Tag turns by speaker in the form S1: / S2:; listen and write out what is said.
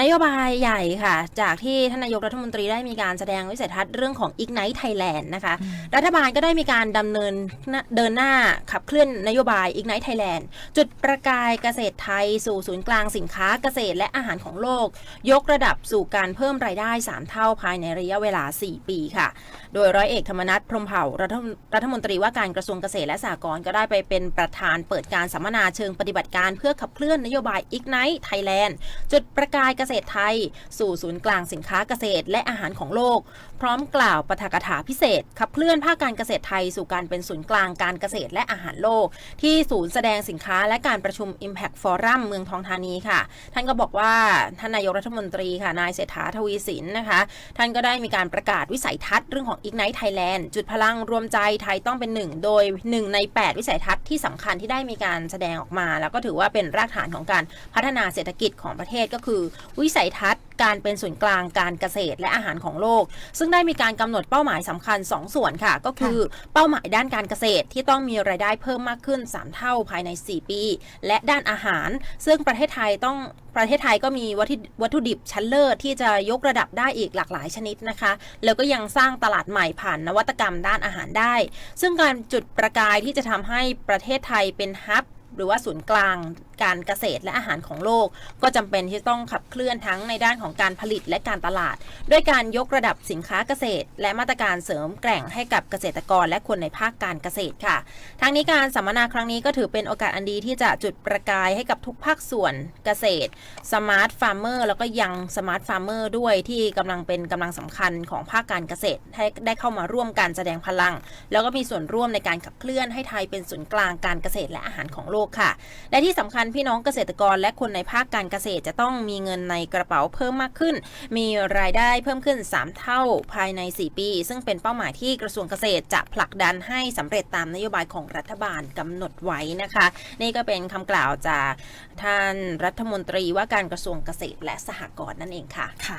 S1: นโยบายใหญ่ค่ะ จากที่ท่านนายกรัฐมนตรีได้มีการแสดงวิสัยทัศน์เรื่องของ Ignite Thailand นะคะ รัฐบาลก็ได้มีการดำเนินหน้าเดินหน้าขับเคลื่อนนโยบาย Ignite Thailand จุดประกายเกษตรไทยสู่ศูนย์กลางสินค้าเกษตรและอาหารของโลก ยกระดับสู่การเพิ่มรายได้ 3 เท่าภายในระยะเวลา 4 ปีค่ะ โดยร้อยเอกธรรมนัฐพรหมเผ่ารัฐมรัฐมนตรีว่าการกระทรวงเกษตรและสหกรณ์ก็ได้ไปเป็นประธานเปิดการสัมมนาเชิงปฏิบัติการเพื่อขับเคลื่อนนโยบาย Ignite Thailand จุดประกายเกษตรไทย สู่ศูนย์กลางสินค้าเกษตรและอาหารของโลก พร้อมกล่าวปาฐกถาพิเศษ ขับเคลื่อนภาคการเกษตรไทย สู่การเป็นศูนย์กลางการเกษตรและอาหารโลก ที่ศูนย์แสดงสินค้าและการประชุม Impact Forum เมืองทองธานีค่ะ ท่านก็บอกว่าท่านนายกรัฐมนตรีค่ะนายเศรษฐาทวีสินนะคะ ท่านก็ได้มีการประกาศวิสัยทัศน์เรื่องของ Ignite Thailand จุดพลังรวมใจไทยต้องเป็นหนึ่งโดย 1 ใน 8 วิสัยทัศน์ที่สำคัญที่ได้มีการแสดงออกมา แล้วก็ถือว่าเป็นรากฐานของการพัฒนาเศรษฐกิจของประเทศก็คือวิสัยทัศน์การเป็นศูนย์กลางการเกษตรและอาหารของโลก ซึ่งได้มีการกำหนดเป้าหมายสำคัญ 2 ส่วนค่ะ ก็คือเป้าหมายด้านการเกษตรที่ต้องมีรายได้เพิ่มมากขึ้น 3 เท่าภายใน 4 ปี และด้านอาหาร ซึ่งประเทศไทยต้องประเทศไทยก็มีวัตถุวัตถุดิบชั้นเลิศที่จะยกระดับได้อีกหลากหลายชนิดนะคะ แล้วก็ยังสร้างตลาดใหม่ผ่านนวัตกรรมด้านอาหารได้ ซึ่งการจุดประกายที่จะทำให้ประเทศไทยเป็นฮับหรือว่าศูนย์กลางการเกษตรและอาหารของโลก ก็จำเป็นที่ต้องขับเคลื่อนทั้งในด้านของการผลิตและการตลาด ด้วยการยกระดับสินค้าเกษตร และมาตรการเสริมแกร่งให้กับเกษตรกรและคนในภาคการเกษตรค่ะ ทั้งนี้การสัมมนาครั้งนี้ก็ถือเป็นโอกาสอันดีที่จะจุดประกายให้กับทุกภาคส่วนเกษตรสมาร์ทฟาร์มเมอร์แล้วก็ยังสมาร์ทฟาร์มเมอร์ด้วยที่กำลังเป็นกำลังสำคัญของภาคการเกษตรให้ได้เข้ามาร่วมการแสดงพลัง แล้วก็มีส่วนร่วมในการขับเคลื่อนให้ไทยเป็นศูนย์กลางการเกษตรและอาหารของโลกค่ะ และที่สำคัญพี่น้องเกษตรกรและคนในภาคการเกษตรจะต้องมีเงินในกระเป๋าเพิ่มมากขึ้น มีรายได้เพิ่มขึ้น 3 เท่าภายใน 4 ปี ซึ่งเป็นเป้าหมายที่กระทรวงเกษตรจะผลักดันให้สำเร็จตามนโยบายของรัฐบาลกำหนดไว้นะคะ นี่ก็เป็นคำกล่าวจากท่านรัฐมนตรีว่าการกระทรวงเกษตรและสหกรณ์นั่นเองค่ะ
S2: ค่ะ